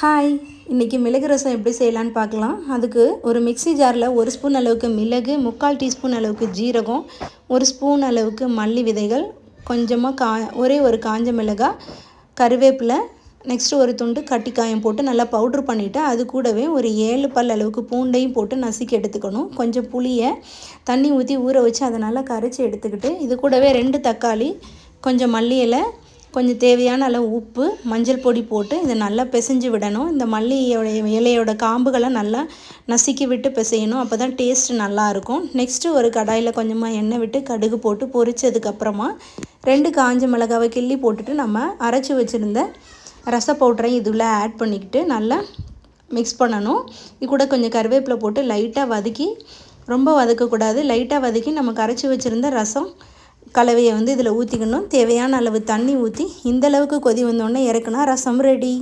Hi இன்றைக்கி மிளகு ரசம் எப்படி செய்யலான்னு பார்க்கலாம். அதுக்கு ஒரு மிக்ஸி ஜாரில் ஒரு ஸ்பூன் அளவுக்கு மிளகு முக்கால் டீஸ்பூன் அளவுக்கு ஜீரகம் ஒரு ஸ்பூன் அளவுக்கு மல்லி விதைகள் கொஞ்சமாக கா ஒரே ஒரு காஞ்ச மிளகாய் கருவேப்பிலை நெக்ஸ்ட்டு ஒரு துண்டு கட்டிக்காயம் போட்டு நல்லா பவுட்ரு பண்ணிவிட்டு அது கூடவே ஒரு ஏழு பல் அளவுக்கு பூண்டையும் போட்டு நசுக்கி எடுத்துக்கணும். கொஞ்சம் புளியை தண்ணி ஊற்றி ஊற வச்சு அதை நல்லா கரைச்சி எடுத்துக்கிட்டு இது கூடவே ரெண்டு தக்காளி கொஞ்சம் மல்லி இலை கொஞ்சம் தேவையான அளவு உப்பு மஞ்சள் பொடி போட்டு இதை நல்லா பிசைஞ்சு விடணும். இந்த மல்லியோட இலையோட காம்புகளை நல்லா நசுக்கி விட்டு பிசையணும். அப்போ தான் டேஸ்ட் நல்லாயிருக்கும் நெக்ஸ்ட்டு ஒரு கடாயில் கொஞ்சமாக எண்ணெய் விட்டு கடுகு போட்டு பொரிச்சதுக்கப்புறமா ரெண்டு காஞ்ச மிளகாவை கிள்ளி போட்டுட்டு நம்ம அரைச்சி வச்சுருந்த ரச பவுடரையும் இதுல ஆட் பண்ணிக்கிட்டு நல்லா மிக்ஸ் பண்ணணும். இது கூட கொஞ்சம் கருவேப்பிலை போட்டு லைட்டாக வதக்கி ரொம்ப வதக்கக்கூடாது. லைட்டாக வதக்கி நம்ம கரைச்சி வச்சுருந்த ரசம் கலவையை வந்து இதில் ஊற்றிக்கணும். தேவையான அளவு தண்ணி ஊற்றி இந்த அளவுக்கு கொதி வந்தோடனே இறக்குனா ரசம் ரெடி